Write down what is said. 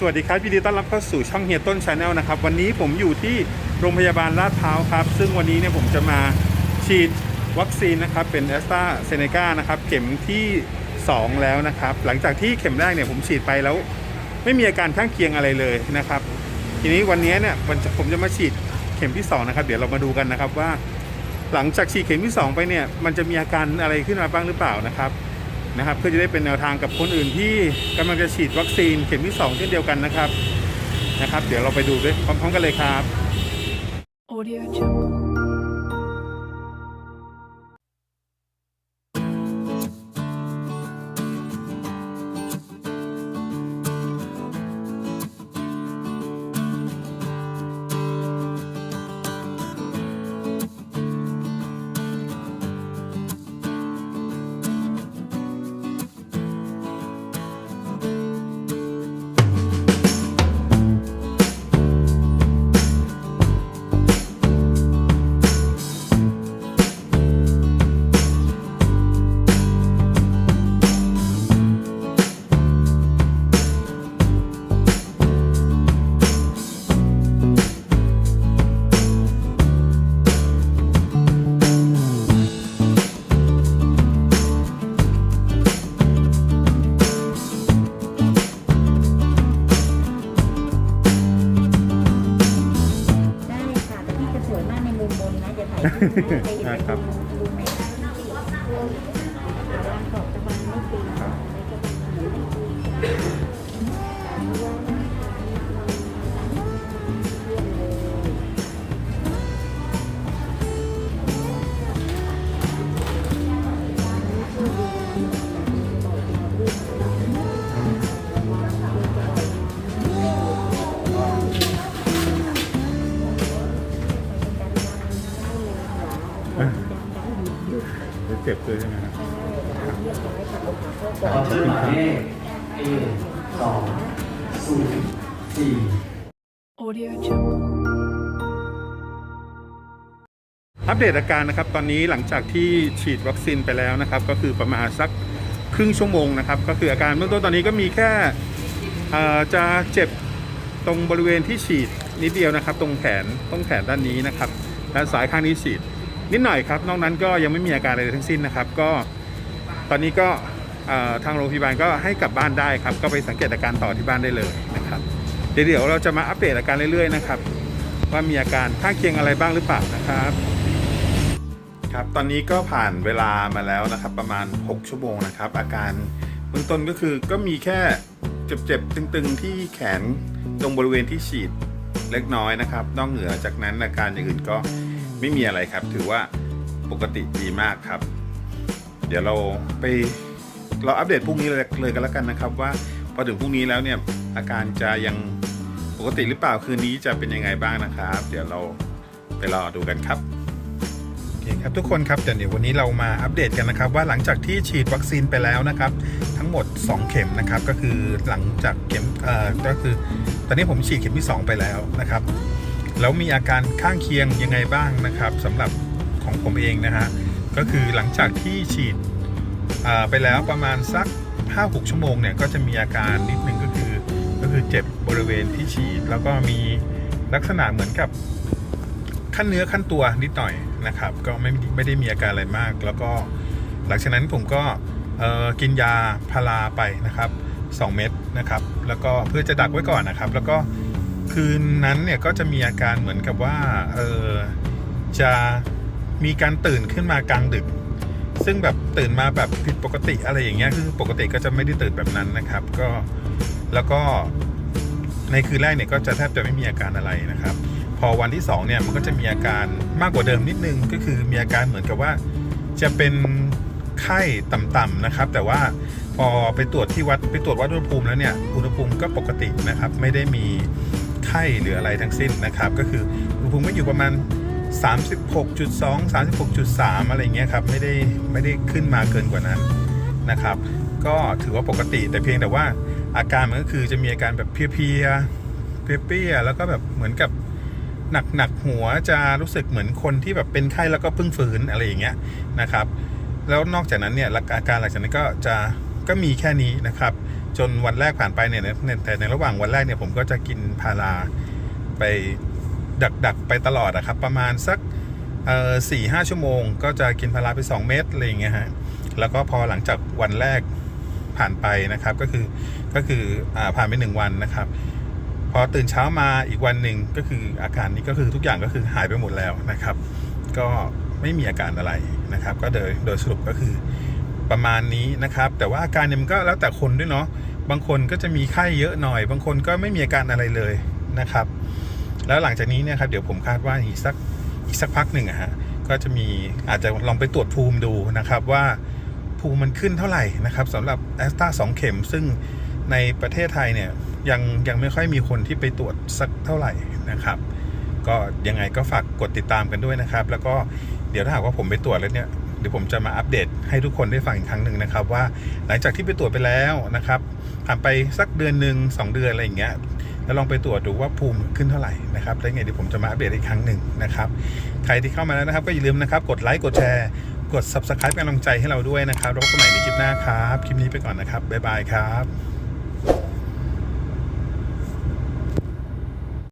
สวัสดีครับยินดีต้อนรับเข้าสู่ช่องเฮียต้นชาแนลนะครับ วันนี้ผมอยู่ที่โรงพยาบาลลาดพร้าวครับ ซึ่งวันนี้เนี่ยผมจะมาฉีดวัคซีนนะครับ เป็นแอสตราเซเนกานะครับ เข็มที่ 2 แล้วนะครับ หลังจากที่เข็มแรกเนี่ยผมฉีดไปแล้ว ไม่มีอาการข้างเคียงอะไรเลยนะครับ ทีนี้วันนี้เนี่ยวันผมจะมาฉีดเข็มที่ 2 นะครับ เดี๋ยวเรามาดูกันนะครับว่า หลังจากฉีดเข็มที่ 2 ไปเนี่ยมันจะมีอาการอะไรขึ้นมาบ้างหรือเปล่านะครับ นะครับเพื่อจะได้เป็นแนวทางกับคนอื่นที่กำลังจะฉีดวัคซีนเข็มที่2เช่นเดียวกันนะครับนะครับ เดี๋ยวเราไปดูด้วยพร้อมๆกันเลยครับ Audio Jungle. วยมากในมุมบนนะจะถ่ายรูปให้ไปเห็นได้ครับ เจ็บเลยใช่ไหมครับขอชื่อหมายเลข A สองศูนย์สี่ Audio Jungle. อัปเดตอาการนะครับตอนนี้หลังจากที่ฉีดวัคซีนไปแล้วนะครับ ก็คือประมาณสักครึ่งชั่วโมงนะครับ ก็คืออาการเบื้องต้นตอนนี้ก็มีแค่เอ่อจะเจ็บตรงบริเวณที่ฉีดนิดเดียวนะครับ ตรงแขนต้นแขนด้านนี้นะครับด้านซ้ายข้างนี้ฉีด นิดหน่อยครับ นอกนั้นก็ยังไม่มีอาการอะไรทั้งสิ้นนะครับ ก็ตอนนี้ก็ทางโรงพยาบาลก็ให้กลับบ้านได้ครับ ก็ไปสังเกตอาการต่อที่บ้านได้เลยนะครับเดี๋ยวเดี๋ยวเราจะมาอัปเดตอาการเรื่อยๆนะครับว่ามีอาการข้างเคียงอะไรบ้างหรือเปล่านะครับครับ ตอนนี้ก็ผ่านเวลามาแล้วนะครับ ประมาณ 6 ชั่วโมงนะครับ อาการเบื้องต้นก็คือก็มีแค่เจ็บๆตึงๆ ที่แขนตรงบริเวณที่ฉีดเล็กน้อยนะครับ นอกเหนือจากนั้นอาการอย่างอื่นก็ ไม่มีอะไรครับ ถือว่าปกติดีมากครับ เดี๋ยวเราไปเราอัปเดตพรุ่งนี้เลยเลยกันแล้วกันนะครับ ว่าพอถึงพรุ่งนี้แล้วเนี่ยอาการจะยังปกติหรือเปล่าคืนนี้จะเป็นยังไงบ้างนะครับ เดี๋ยวเราไปรอดูกันครับโอเคครับทุกคนครับเดี๋ยววันนี้เรามาอัปเดตกันนะครับ ว่าหลังจากที่ฉีดวัคซีนไปแล้วนะครับ ทั้งหมด 2 เข็มนะครับ ก็คือหลังจากเข็มเอ่อก็คือ ตอนนี้ผมฉีดเข็มที่ 2 ไปแล้วนะครับ แล้วมีอาการข้างเคียงยังไงบ้างนะครับสำหรับของผมเองนะฮะก็คือหลังจากที่ฉีดไปแล้วประมาณสัก 5-6 ชั่วโมงเนี่ยก็จะมีอาการนิดนึงก็คือ ก็คือเจ็บบริเวณที่ฉีด แล้วก็มีลักษณะเหมือนกับขั้นเนื้อขั้นตัวนิดหน่อยนะครับ ก็ไม่ไม่ได้มีอาการอะไรมาก แล้วก็หลังจากนั้นผมก็กินยาพาราไปนะครับ 2 เม็ดนะครับ แล้วก็เพื่อจะดักไว้ก่อนนะครับ แล้วก็ คืนนั้นเนี่ยก็จะมีอาการเหมือนกับว่าเออจะมีการตื่นขึ้นมากลางดึก ซึ่งแบบตื่นมาแบบผิดปกติอะไรอย่างเงี้ยคือปกติก็จะไม่ได้ตื่นแบบนั้นนะครับ ก็แล้วก็ในคืนแรกเนี่ยก็จะแทบจะไม่มีอาการอะไรนะครับ พอวันที่2เนี่ยมันก็จะมีอาการมากกว่าเดิมนิดนึงก็คือมีอาการเหมือนกับว่าจะเป็นไข้ต่ำๆนะครับ แต่ว่าพอไปตรวจที่วัดไปตรวจวัดอุณหภูมิแล้วเนี่ยอุณหภูมิก็ปกตินะครับ ไม่ได้มี ไข้หรืออะไรทั้งสิ้นนะครับ ก็คืออุณหภูมิก็อยู่ประมาณ 36.2 36.3 อะไรเงี้ยครับไม่ได้ไม่ได้ขึ้นมาเกินกว่านั้นนะครับ ก็ถือว่าปกติแต่เพียงแต่ว่าอาการมันก็คือจะมีอาการแบบเพลียเปี้ยแล้วก็แบบเหมือนกับหนักหนักหัวจะรู้สึกเหมือนคนที่แบบเป็นไข้แล้วก็เพิ่งฟื้นอะไรอย่างเงี้ยนะครับ แล้วนอกจากนั้นเนี่ยอาการหลังจากนั้นก็จะ ก็มีแค่นี้นะครับ จนวันแรกผ่านไปเนี่ยแต่ในระหว่างวันแรกเนี่ยผมก็จะกินพาราไปดักดักๆไปตลอดอะครับประมาณสักสี่ห้าชั่วโมง ก็จะกินพาราไป 2 เม็ดอะไรอย่างเงี้ยฮะแล้วก็พอหลังจากวันแรกผ่านไปนะครับก็คือก็คืออผ่านไปหนึ่งวันนะครับพอตื่นเช้ามาอีกวันหนึ่งก็คืออาการนี้ก็คือทุกอย่างก็คือหายไปหมดแล้วนะครับ ก็ไม่มีอาการอะไรนะครับ ก็โดยโดยสรุปก็คือ ประมาณนี้นะครับ แต่ว่าอาการเนี่ยมันก็แล้วแต่คนด้วยเนาะบางคนก็จะมีไข้เยอะหน่อย บางคนก็ไม่มีอาการอะไรเลยนะครับ แล้วหลังจากนี้เนี่ยครับเดี๋ยวผมคาดว่าอีกสักอีกสักพักหนึ่งอะฮะก็จะมีอาจจะลองไปตรวจภูมิดูนะครับว่าภูมิมันขึ้นเท่าไหร่นะครับสำหรับแอสตราสองเข็ม ซึ่งในประเทศไทยเนี่ยยังยังไม่ค่อยมีคนที่ไปตรวจสักเท่าไหร่นะครับ ก็ยังไงก็ฝากกดติดตามกันด้วยนะครับ แล้วก็เดี๋ยวถ้าหากว่าผมไปตรวจแล้วเนี่ย ดี๋ยวผมจะมาอัปเดตให้ทุกคนได้ฟังอีกครั้งหนึ่งนะครับ ว่าหลังจากที่ไปตรวจไปแล้วนะครับผ่านไปสักเดือนหนึ่งสองเดือนอะไรอย่างเงี้ยแล้วลองไปตรวจดูว่าภูมิขึ้นเท่าไหร่นะครับแล้วไงเดี๋ยวผมจะมาอัปเดตอีกครั้งหนึ่งนะครับใครที่เข้ามาแล้วนะครับ ก็อย่าลืมนะครับ กดไลค์กดแชร์ กด subscribe เป็นกำลังใจให้เราด้วยนะครับแล้วพบกันใหม่ในคลิปหน้าครับ คลิปนี้ไปก่อนนะครับบ๊ายบายครับ